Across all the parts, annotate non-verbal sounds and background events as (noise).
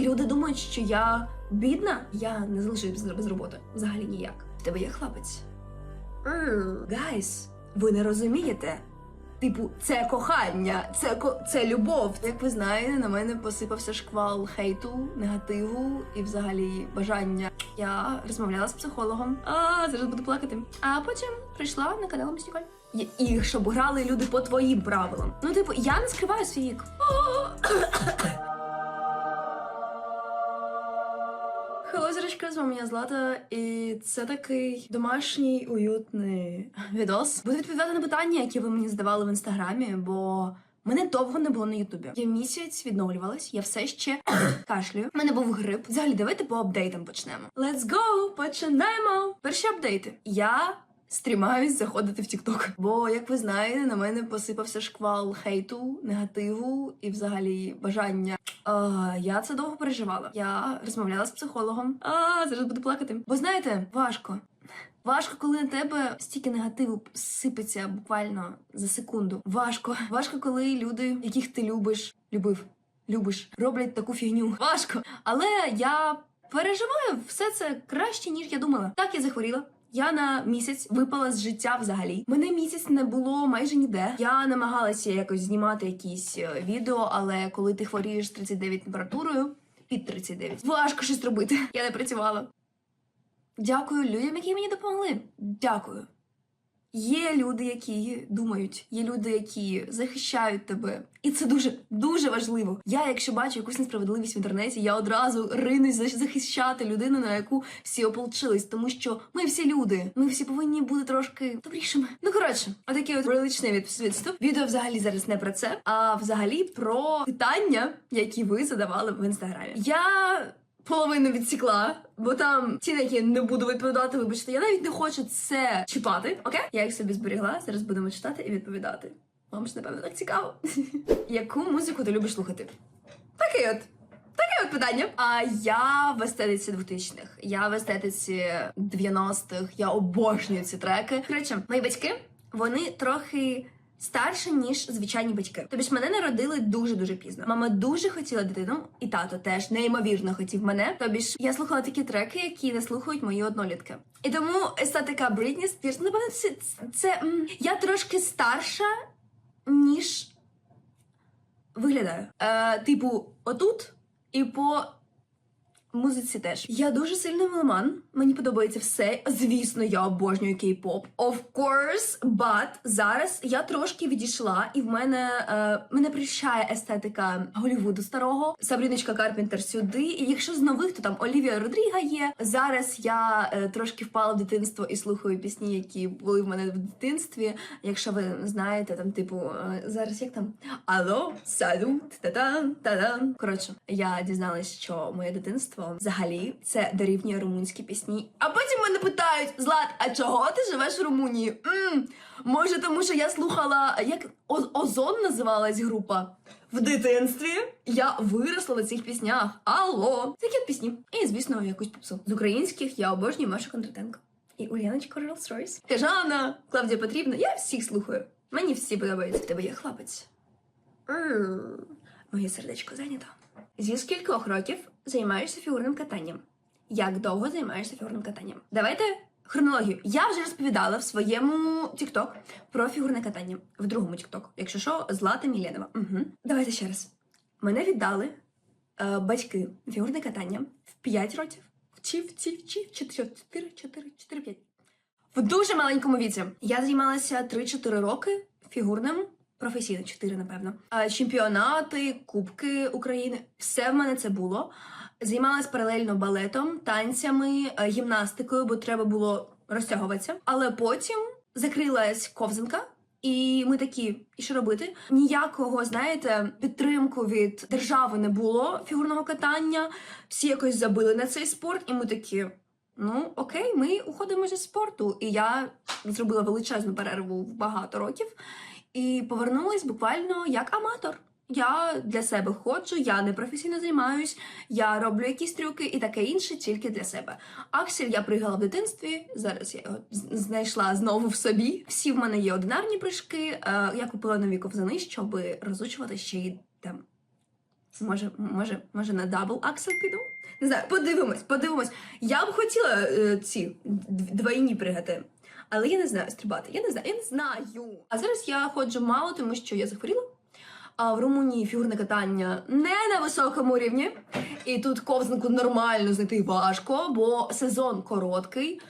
Люди думають, що я бідна. Я не залишусь без, без роботи. Взагалі ніяк. В тебе є хлопець. Гайс, ви не розумієте. Типу, це кохання, це ко це любов. Як ви знаєте, на мене посипався шквал хейту, негативу і взагалі бажання. Я розмовляла з психологом. А зараз буду плакати. А потім прийшла на Ніколь. І- І щоб грали люди по твоїм правилам. Ну, типу, я не скриваю свій вік. Хелло, зірочка, з вами я Злата, і це такий домашній уютний відос. Буду відповідати на питання, які ви мені задавали в інстаграмі, бо мене довго не було на Ютубі. Я місяць відновлювалась, я все ще кашлюю. У мене був грип. Взагалі, давайте по апдейтам почнемо. Let's go! Починаємо! Перші апдейти. Я стрімаюсь заходити в TikTok. Бо, як ви знаєте, на мене посипався шквал хейту, негативу і взагалі бажання. А, я це довго переживала. Я розмовляла з психологом. А зараз буду плакати. Бо знаєте, важко. Важко, коли на тебе стільки негативу сипеться буквально за секунду. Важко. Важко, коли люди, яких ти любиш, любив, любиш, роблять таку фігню. Важко. Але я переживаю все це краще, ніж я думала. Так я захворіла. Я на місяць випала з життя взагалі. Мене місяць не було майже ніде. Я намагалася якось знімати якісь е, відео, але коли ти хворієш з 39 температурою, під 39, важко щось робити. Я не працювала. Дякую людям, які мені допомогли. Дякую. Є люди, які думають, є люди, які захищають тебе, і це дуже дуже важливо. Я, якщо бачу якусь несправедливість в інтернеті, я одразу ринусь захищати людину, на яку всі ополчились, тому що ми всі люди. Ми всі повинні бути трошки добрішими. Ну коротше, отакий от приличний від- відступ. Відео взагалі зараз не про це, а взагалі про питання, які ви задавали в інстаграмі. Я половину відсікла, бо там на які не буду відповідати, вибачте, я навіть не хочу це чіпати. Окей? Я їх собі зберігла. Зараз будемо читати і відповідати. Вам ж напевно так цікаво. (laughs) Яку музику ти любиш слухати? Такий от. Таке от питання. А я в естетиці 2000-х. Я в естетиці 90-х. Я обожнюю ці треки. Коротше, мої батьки вони трохи. Старше, ніж звичайні батьки. Тобі ж мене народили дуже дуже пізно. Мама дуже хотіла дитину, і тато теж неймовірно хотів мене. Тобі ж я слухала такі треки, які не слухають мої однолітки. І тому естетика Брітні Спірс, напевно, це, це я трошки старша, ніж виглядаю. Е, типу, отут і по музиці теж. Я дуже сильний меломан. Мені подобається все. Звісно, я обожнюю кей-поп. Of course, but зараз я трошки відійшла, і в мене е, мене прищає естетика Голівуду старого. Сабріночка Карпентер сюди. І якщо з нових, то там Олівія Родріга є. Зараз я е, трошки впала в дитинство і слухаю пісні, які були в мене в дитинстві. Якщо ви знаєте, там, типу, е, зараз як там Алло, салют, та-дан, та-дан. Коротше, я дізналась, що моє дитинство взагалі це дорівнює румунські пісні. А потім мене питають: Злат, а чого ти живеш в Румунії? м може, тому що я слухала, як О- Озон називалась група. В дитинстві я виросла на цих піснях. Алло, такі пісні. І, звісно, якусь попсу. З українських я обожнюю Машу Кондратенко. І Ульяночка Rolls Royce. Кажана, Клавдія Потрібна. Я всіх слухаю. Мені всі подобаються. В тебе є хлопець. Моє сердечко зайнято. Зі скількох років займаєшся фігурним катанням? Як довго займаєшся фігурним катанням? Давайте хронологію. Я вже розповідала в своєму TikTok про фігурне катання. В другому TikTok. Якщо що, Злата Міленова. Угу. Давайте ще раз. Мене віддали е, батьки фігурне катання в 5 років. Чи ці чи 4, 4, 4, 4, 5. В дуже маленькому віці. Я займалася 3-4 роки фігурним. Професійно 4, напевно. Чемпіонати, Кубки України. Все в мене це було. Займалась паралельно балетом, танцями, е, гімнастикою, бо треба було розтягуватися. Але потім закрилась ковзанка. І ми такі, і що робити? Ніякого, знаєте, підтримку від держави не було фігурного катання. Всі якось забили на цей спорт, і ми такі. Ну, окей, ми уходимо зі спорту. І я зробила величезну перерву в багато років і повернулась буквально як аматор. Я для себе ходжу, я не професійно займаюсь, я роблю якісь трюки і таке інше тільки для себе. Аксель я пригала в дитинстві. Зараз я його знайшла знову в собі. Всі в мене є одинарні прыжки. Е, я купила нові ковзани, щоб розучувати ще й там Може, може, може на дабл аксел піду? Не знаю, подивимось, подивимось. Я б хотіла е, ці двойні пригати. Але я не знаю стрибати. Я не знаю, я не знаю. А зараз я ходжу мало, тому що я захворіла. А в Румунії фігурне катання не на високому рівні. І тут ковзанку нормально знайти важко, бо сезон короткий.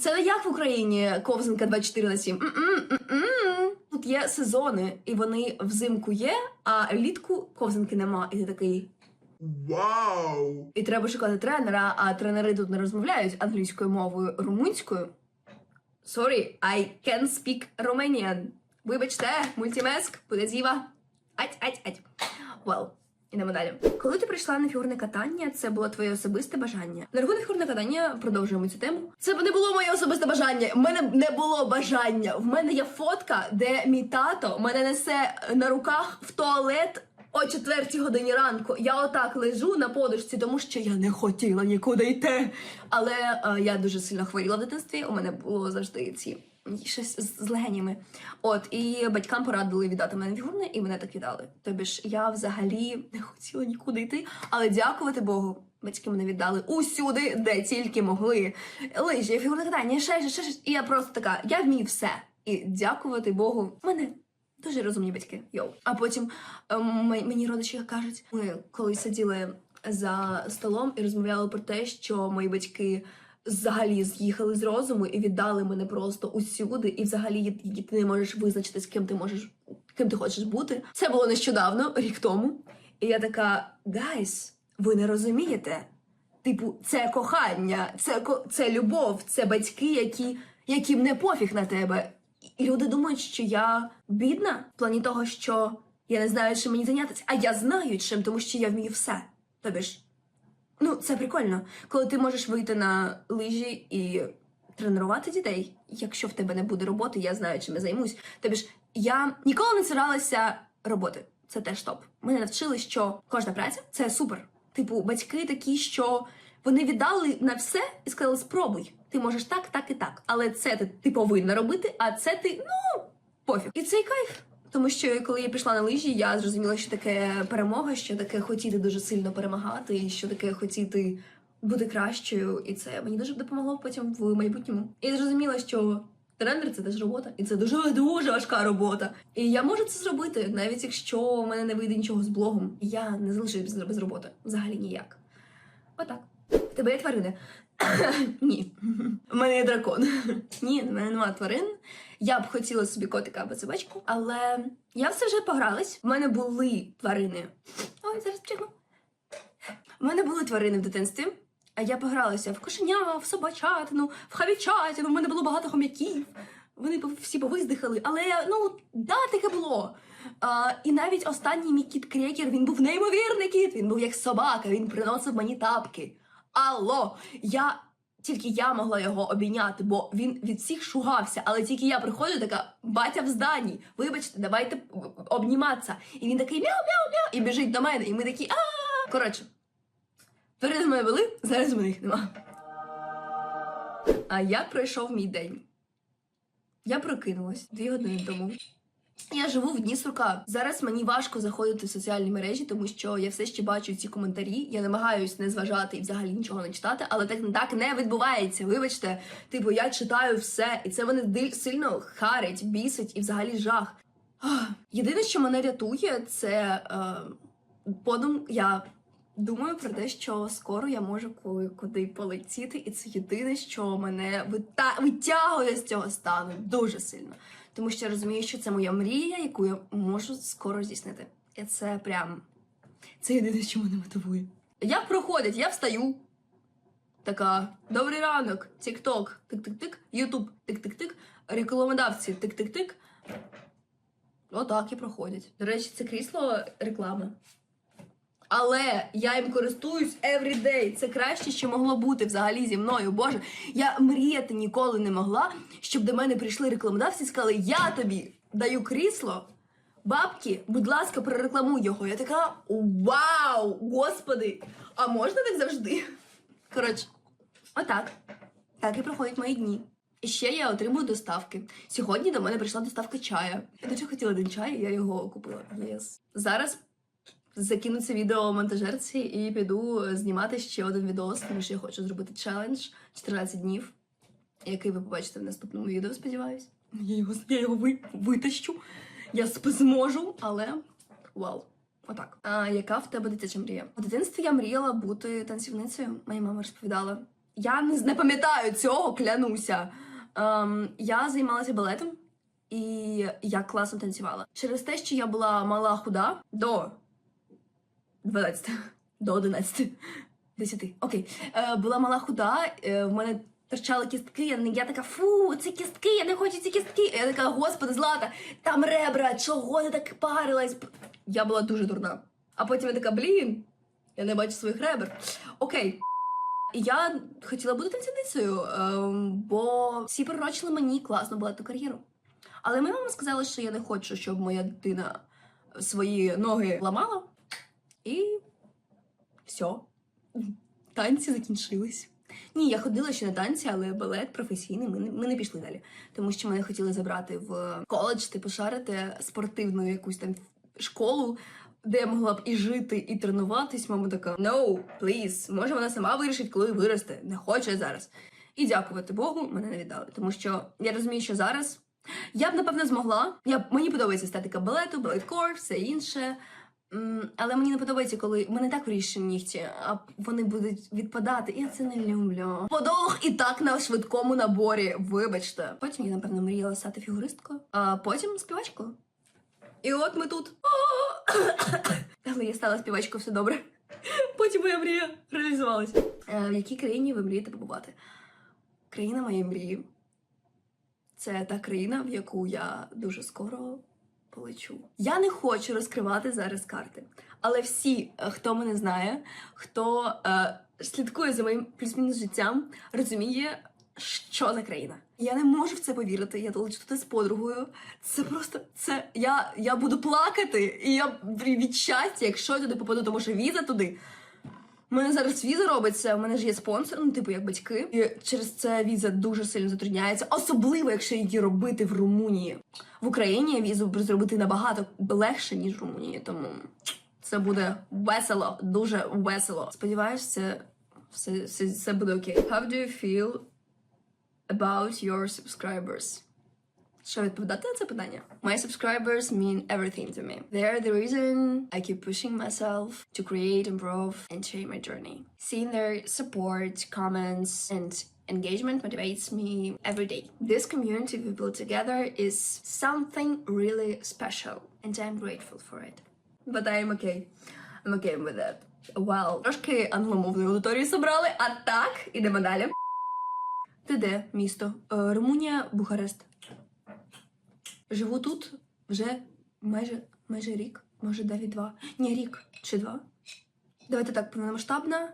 Це не як в Україні ковзанка 24 на 7. М-м, м-м. Тут є сезони, і вони взимку є, а влітку ковзанки нема. І ти такий. Вау! І треба шукати тренера, а тренери тут не розмовляють англійською мовою румунською. Sorry, I can speak Romanian. Вибачте, мультимеск, буде зіва. Ать, ать, ать. Well, ідемо далі. Коли ти прийшла на фігурне катання, це було твоє особисте бажання. На рахунок фігурне катання продовжуємо цю тему. Це не було моє особисте бажання. В мене не було бажання. В мене є фотка, де мій тато мене несе на руках в туалет о четвертій годині ранку. Я отак лежу на подушці, тому що я не хотіла нікуди йти. Але е, я дуже сильно хворіла в дитинстві. У мене було завжди ці щось з, з легенями. От і батькам порадили віддати мене фігурне, і мене так віддали. Тобі ж я взагалі не хотіла нікуди йти, але дякувати Богу. Батьки мене віддали усюди, де тільки могли. Лижі, фігурне катання, ще щось, ще щось. І я просто така, я вмію все. І дякувати Богу, мене дуже розумні батьки. Йоу. А потім м- мені родичі кажуть, ми коли сиділи за столом і розмовляли про те, що мої батьки взагалі з'їхали з розуму і віддали мене просто усюди, і взагалі ти не можеш визначитись, ким ти можеш, ким ти хочеш бути. Це було нещодавно, рік тому. І я така: гайс, ви не розумієте? Типу, це кохання, це це любов, це батьки, які, яким не пофіг на тебе. І люди думають, що я бідна в плані того, що я не знаю, чим мені зайнятися. А я знаю чим, тому що я вмію все. Тобі ж, ну це прикольно, коли ти можеш вийти на лижі і тренувати дітей. Якщо в тебе не буде роботи, я знаю, чим я займусь. Тобі ж я ніколи не циралася роботи. Це теж топ. Мене навчили, що кожна праця це супер. Типу, батьки такі, що вони віддали на все і сказали: спробуй. Ти можеш так, так і так. Але це ти, ти повинна робити, а це ти ну пофіг. І цей кайф. Тому що коли я пішла на лижі, я зрозуміла, що таке перемога, що таке хотіти дуже сильно перемагати, і що таке хотіти бути кращою. І це мені дуже допомогло потім в майбутньому. І зрозуміла, що тренер це теж робота, і це дуже дуже важка робота. І я можу це зробити, навіть якщо у мене не вийде нічого з блогом. Я не залишусь без, роботи. Взагалі ніяк. Отак. В тебе є тварини? (coughs) Ні. У мене є дракон. (coughs) Ні, в мене немає тварин. Я б хотіла собі котика або собачку, але я все вже погралась. В мене були тварини. Ой, зараз чекну. У мене були тварини в дитинстві. А я погралася в кошеня, в собачатину, в хавічатину. В мене було багато хом'яків. Вони всі повиздихали, але ну да, таке було. А, і навіть останній мій кіт крекер він був неймовірний кіт. Він був як собака, він приносив мені тапки. Алло, я тільки я могла його обійняти, бо він від всіх шугався, але тільки я приходжу, така батя в зданні. Вибачте, давайте обніматися. І він такий мяу-мяу-мяу, і біжить до мене, і ми такі а Коротше, перед мене були, зараз мене їх нема. А як пройшов мій день? Я прокинулась дві години тому. Я живу в дні сурка. Зараз мені важко заходити в соціальні мережі, тому що я все ще бачу ці коментарі. Я намагаюсь не зважати і взагалі нічого не читати, але так, так не відбувається. Вибачте, типу, я читаю все, і це мене сильно харить, бісить і взагалі жах. Єдине, що мене рятує, це е, подум. Я думаю про те, що скоро я можу куди полетіти, і це єдине, що мене вита- витягує з цього стану дуже сильно. Тому що я розумію, що це моя мрія, яку я можу скоро здійснити. І це прям це єдине, що мене мотивує. Як проходить, я встаю. Така, добрий ранок, тік-ток, тик-тик-тик, Ютуб, тик-тик-тик, рекламодавці, тик-тик-тик. Отак і проходять. До речі, це крісло реклама. Але я їм користуюсь every day. Це краще, що могло бути взагалі зі мною. Боже, я мріяти ніколи не могла, щоб до мене прийшли рекламодавці і сказали: Я тобі даю крісло. Бабки, будь ласка, прорекламуй його. Я така вау! Господи! А можна так завжди? Коротше, отак. Так і проходять мої дні. І ще я отримую доставки. Сьогодні до мене прийшла доставка чая. Я дуже хотіла один чай, і я його купила. Єс. Зараз закину це відео монтажерці і піду знімати ще один відос, тому що я хочу зробити челендж 14 днів, який ви побачите в наступному відео, сподіваюсь. Я його, я його ви, витащу. Я зможу, але вау. Отак. А яка в тебе дитяча мрія? У дитинстві я мріяла бути танцівницею. Моя мама розповідала. Я не, не пам'ятаю цього, клянуся. Ем, я займалася балетом, і я класно танцювала. Через те, що я була мала худа до 12, (laughs) до 11, 10, (laughs) окей. Е, була мала худа, е, в мене торчали кістки, я, я така, фу, це кістки, я не хочу ці кістки. Я така, господи, Злата, там ребра, чого ти так парилась? Я була дуже дурна. А потім я така, блін, я не бачу своїх ребер. Окей. Я хотіла бути танцівницею, ем, бо всі пророчили мені класно балетну кар'єру. Але моя мама сказала, що я не хочу, щоб моя дитина свої ноги ламала. І все. Танці закінчились. Ні, я ходила ще на танці, але балет професійний. Ми не, ми не пішли далі. Тому що мене хотіли забрати в коледж, типу шарити спортивну якусь там школу, де я могла б і жити, і тренуватись. Мама така: no, please, може вона сама вирішить, коли виросте. Не хоче зараз. І дякувати Богу, мене не віддали. Тому що я розумію, що зараз я б напевно змогла. Я мені подобається естетика балету, балет-кор, все інше. Але мені не подобається, коли мене так вирішені нігті, а вони будуть відпадати. Я це не люблю. Подолог і так на швидкому наборі. Вибачте. Потім я, напевно, мріяла стати фігуристкою, а потім співачкою. І от ми тут. (coughs) Але я стала співачкою, все добре. Потім моя мрія реалізувалася. Е, В якій країні ви мрієте побувати? Країна моєї мрії. Це та країна, в яку я дуже скоро полечу. Я не хочу розкривати зараз карти, але всі, е, хто мене знає, хто е, слідкує за моїм плюс-мінус життям, розуміє, що за країна. Я не можу в це повірити. Я долечу туди з подругою. Це просто це. Я, я буду плакати, і я від щастя, якщо я туди попаду, тому що віза туди. Мене зараз віза робиться, у мене ж є спонсор, ну типу як батьки. І через це віза дуже сильно затрудняється, особливо якщо її робити в Румунії. В Україні візу зробити набагато легше, ніж в Румунії, тому це буде весело, дуже весело. Сподіваюсь, це все, все, все буде окей. How do you feel about your subscribers? Що відповідати на це питання? My subscribers mean everything to me. They're the reason I keep pushing myself to create, improve, and change my journey. Seeing their support, comments, and engagement motivates me every day. This community we built together is something really special, and I'm grateful for it. But I'm okay. I'm okay with that. Well, трошки англомовної аудиторії собрали, а так, ідемо далі. Ти де місто? Е, Румунія, Бухарест. Живу тут вже майже, майже рік, може навіть два. Ні, рік чи два. Давайте так, повномасштабна.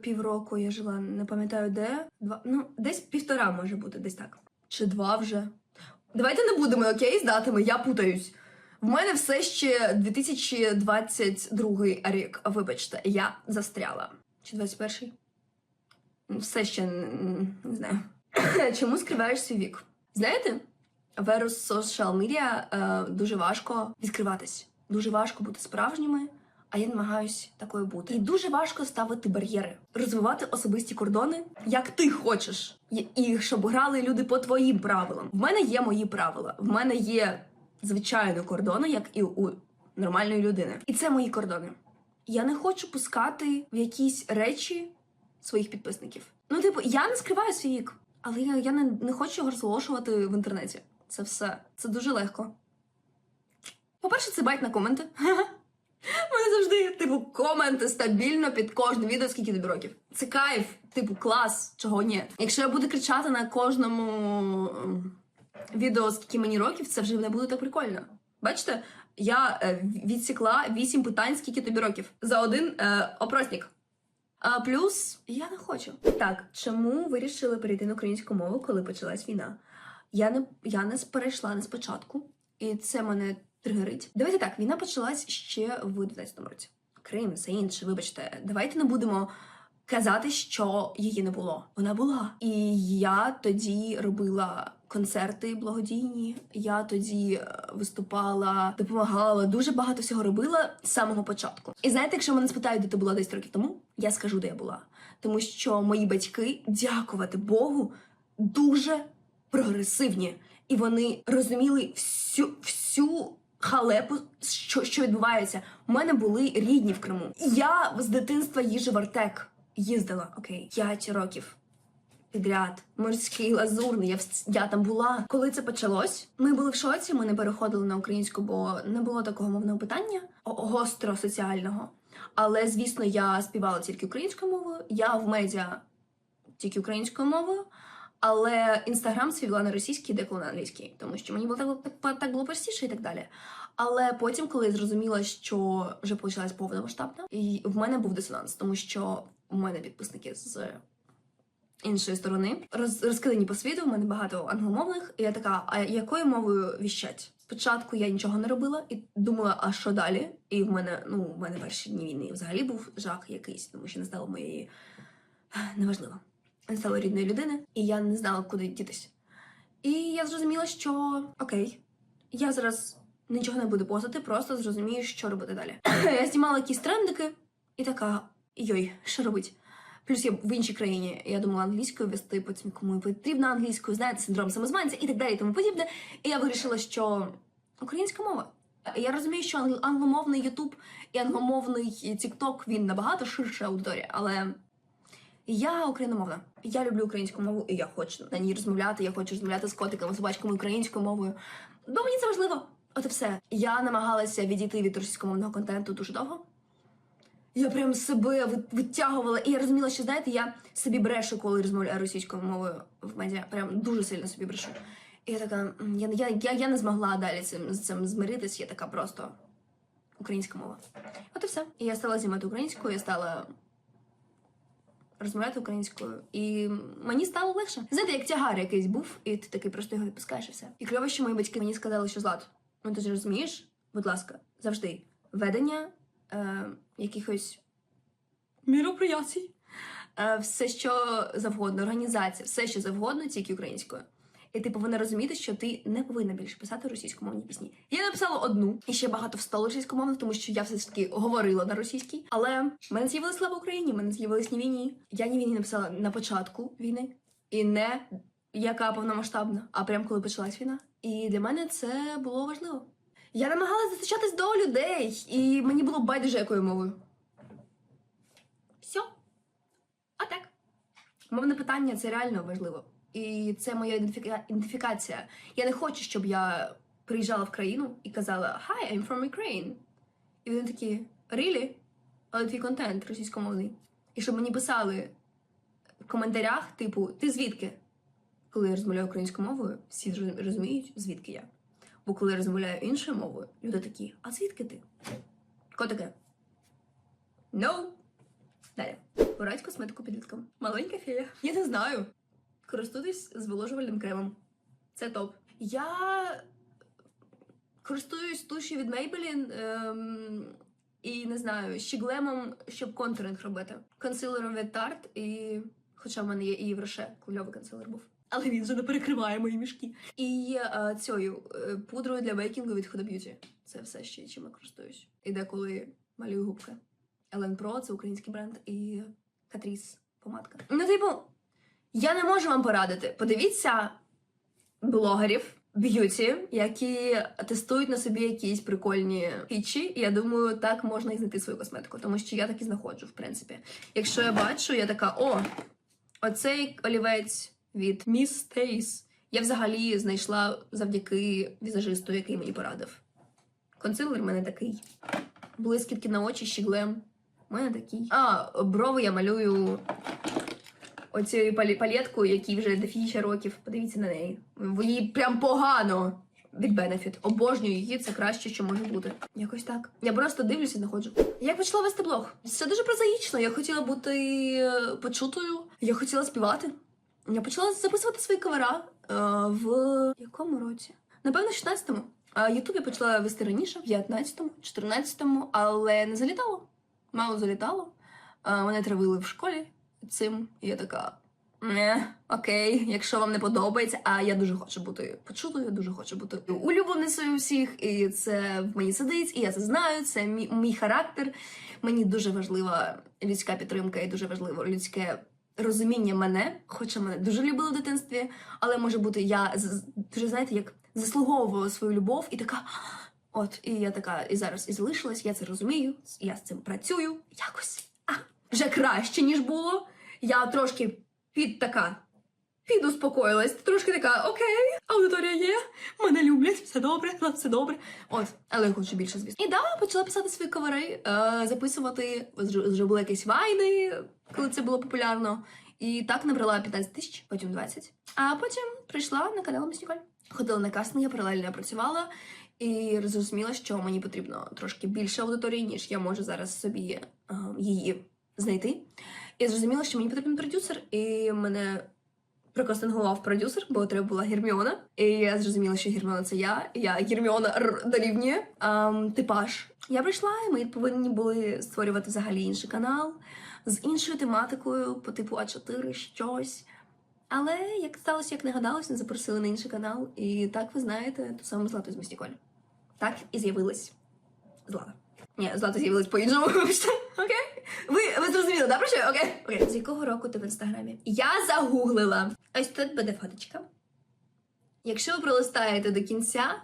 Півроку я жила, не пам'ятаю де. Два. Ну, десь півтора може бути, десь так. Чи два вже. Давайте не будемо окей з датами, я путаюсь. В мене все ще 2022 рік. Вибачте, я застряла. Чи 21-й? Все ще не знаю. (coughs) Чому скриваєш свій вік? Знаєте, в еру е, дуже важко відкриватись. Дуже важко бути справжніми, а я намагаюсь такою бути. І дуже важко ставити бар'єри, розвивати особисті кордони, як ти хочеш, І- щоб грали люди по твоїм правилам. В мене є мої правила. В мене є звичайно кордони, як і у нормальної людини. І це мої кордони. Я не хочу пускати в якісь речі своїх підписників. Ну, типу, я не скриваю свій вік, але я не, не хочу його розголошувати в інтернеті. Це все. Це дуже легко. По-перше, це байт на коменти. (laughs) Мене завжди, типу, коменти стабільно під кожне відео, скільки тобі років. Це кайф, типу, клас, чого ні. Якщо я буду кричати на кожному ем, відео, скільки мені років, це вже не буде так прикольно. Бачите, я е, відсікла вісім питань, скільки тобі років. За один е, опросник. А плюс я не хочу. Так, чому вирішили перейти на українську мову, коли почалась війна? Я не я не перейшла не спочатку, і це мене тригерить. Давайте так, війна почалась ще в 12 році. Крим, все інше, вибачте, давайте не будемо казати, що її не було. Вона була. І я тоді робила концерти благодійні. Я тоді е, виступала, допомагала, дуже багато всього робила з самого початку. І знаєте, якщо мене спитають, де ти була 10 років тому, я скажу, де я була. Тому що мої батьки, дякувати Богу, дуже прогресивні, і вони розуміли всю всю халепу, що, що відбувається. У мене були рідні в Криму. Я з дитинства їжу в Артек. Їздила, окей, 5 років підряд. Морський лазурний. Я, я там була. Коли це почалось, ми були в шоці. Ми не переходили на українську, бо не було такого мовного питання гостро соціального. Але звісно, я співала тільки українською мовою. Я в медіа тільки українською мовою. Але інстаграм свій вела на російській, деколи на англійській, тому що мені було так, так, так було простіше і так далі. Але потім, коли я зрозуміла, що вже почалась повномасштабна, і в мене був дисонанс, тому що у мене підписники з іншої сторони роз, розкидані по світу. У мене багато англомовних. І я така, а якою мовою віщать? Спочатку я нічого не робила і думала, а що далі? І в мене, ну, в мене перші дні війни взагалі був жах якийсь, тому що не стало моєї неважливо. Не стало рідної людини, і я не знала, куди дітись. І я зрозуміла, що окей, я зараз нічого не буду постати, просто зрозумію, що робити далі. (clears throat) я знімала якісь трендики, і така: йой, що робить? Плюс я в іншій країні, я думала англійською вести, потім кому потрібна англійською, знаєте, синдром самозванця і так далі, і тому подібне. І я вирішила, що українська мова. Я розумію, що англомовний Ютуб і англомовний TikTok, він набагато ширша аудиторія, але я україномовна. Я люблю українську мову, і я хочу на ній розмовляти. Я хочу розмовляти з котиками, собачками українською мовою. Бо мені це важливо. От і все. Я намагалася відійти від російськомовного контенту дуже довго. Я прям себе витягувала, і я розуміла, що знаєте, я собі брешу, коли розмовляю російською мовою в медіа. Прям дуже сильно собі брешу. І я така, я, я, я, я не змогла далі цим, з цим змиритись, я така просто українська мова. От і все. І я стала знімати українською, я стала розмовляти українською, і мені стало легше. Знаєте, як тягар якийсь був, і ти такий просто його відпускаєш і все. І кльово, що мої батьки мені сказали, що Злат, ну ти ж розумієш, будь ласка, завжди ведення е, якихось міроприятій. е, все, що завгодно, організація, все, що завгодно, тільки українською. І ти повинна розуміти, що ти не повинна більше писати російськомовні пісні. Я написала одну і ще багато встало російськомовних, тому що я все ж таки говорила на російській. Але мене з'явилась слава Україні, мене з'явилась ні війні. Я ні війні написала на початку війни, і не яка повномасштабна, а прям коли почалась війна. І для мене це було важливо. Я намагалася достачатись до людей, і мені було байдуже якою мовою. Все. А так. Мовне питання це реально важливо. І це моя ідентифікація. Я не хочу, щоб я приїжджала в країну і казала Hi, I'm from Ukraine. І вони такі Really? Але твій контент російськомовний. І щоб мені писали в коментарях, типу, ти звідки? Коли я розмовляю українською мовою, всі розуміють, звідки я. Бо коли я розмовляю іншою мовою, люди такі, а звідки ти? Котике. No. Далі. Порадь косметику підліткам. Маленька фея. Я не знаю. Користуйтесь зволожувальним кремом. Це топ. Я користуюсь туші від Maybelline ем, і не знаю, щіглемом, щоб контуринг робити. Консилером від Tarte і. Хоча в мене є і Євроше, кльовий консилер був. Але він вже не перекриває мої мішки. І е, цією е, пудрою для бейкінгу від Huda Beauty. Це все ще чим я користуюсь. І деколи малюю губки. Ellen Pro це український бренд і Catrice помадка. Ну, типу, я не можу вам порадити. Подивіться блогерів б'юті, які тестують на собі якісь прикольні фічі. І я думаю, так можна і знайти свою косметику, тому що я так і знаходжу, в принципі. Якщо я бачу, я така: о, оцей олівець від Miss Stace я взагалі знайшла завдяки візажисту, який мені порадив. Консилер в мене такий. Блискітки на очі, щіглем. У мене такий. А, брови я малюю оцією палі- палеткою, якій вже дефіща років. Подивіться на неї. Їй прям погано. Від Benefit. Обожнюю її, це краще, що може бути. Якось так. Я просто дивлюся і знаходжу. Я почала вести блог. Все дуже прозаїчно. Я хотіла бути е, почутою. Я хотіла співати. Я почала записувати свої кавера е, в якому році? Напевно, 16-му. А Ютуб я почала вести раніше, в 15-му, 14-му, але не залітало. Мало залітало. Е, Мене травили в школі, цим. І я така. Не, окей, якщо вам не подобається, а я дуже хочу бути почутою, дуже хочу бути улюбленицею всіх, і це в мені сидить, і я це знаю. Це мій, мій характер. Мені дуже важлива людська підтримка і дуже важливо людське розуміння мене, хоча мене дуже любили в дитинстві, але може бути я дуже знаєте, як заслуговувала свою любов і така. От, і я така, і зараз і залишилась, я це розумію, я з цим працюю якось. А, вже краще, ніж було. Я трошки під така. Підуспокоїлась, трошки така, окей, аудиторія є, мене люблять, все добре, (laughs) все добре. От, але хочу більше, звісно. І да, почала писати свої кавери, е, записувати, зр- зробила якісь вайни, коли це було популярно. І так набрала 15 тисяч, потім 20. А потім прийшла на канал Міс Ніколь. Ходила на кастинги, паралельно працювала і зрозуміла, що мені потрібно трошки більше аудиторії, ніж я можу зараз собі е, її знайти. І зрозуміла, що мені потрібен продюсер, і мене прокастингував продюсер, бо треба була Герміона. І я зрозуміла, що Герміона це я. Я Герміона дорівнює ем, типаж. Я прийшла, і ми повинні були створювати взагалі інший канал з іншою тематикою, по типу А4, щось. Але як сталося, як не гадалось, не запросили на інший канал. І так ви знаєте, ту саму Злату з Містіколь. Так і з'явилась Злата. Ні, Злата з'явилась по-іншому? (laughs) Ви, зрозуміли, да, про що? Окей? Окей. З якого року ти в інстаграмі? Я загуглила. Ось тут буде фоточка. Якщо ви пролистаєте до кінця,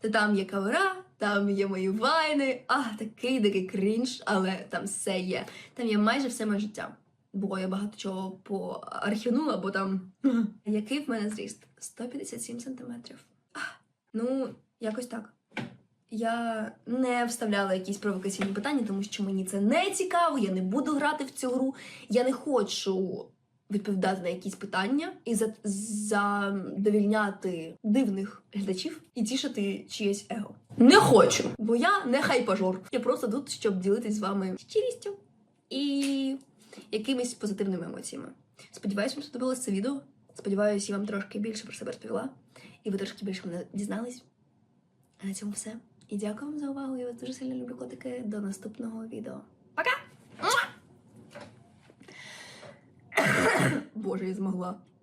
то там є кавера, там є мої вайни. А, такий такий крінж, але там все є. Там є майже все моє життя. Бо я багато чого поархівнула, бо там. (laughs) Який в мене зріст? 157 сантиметрів. Ну, якось так. Я не вставляла якісь провокаційні питання, тому що мені це не цікаво, я не буду грати в цю гру. Я не хочу відповідати на якісь питання і задовільняти дивних глядачів і тішити чиєсь его. Не хочу, бо я не хайпажор. Я просто тут, щоб ділитись з вами щирістю і якимись позитивними емоціями. Сподіваюсь, вам сподобалось це відео. Сподіваюсь, я вам трошки більше про себе розповіла, і ви трошки більше мене дізнались. А на цьому все. І дякую вам за увагу. Я вас дуже сильно люблю, котики. До наступного відео. Пока! (coughs) Боже, я змогла.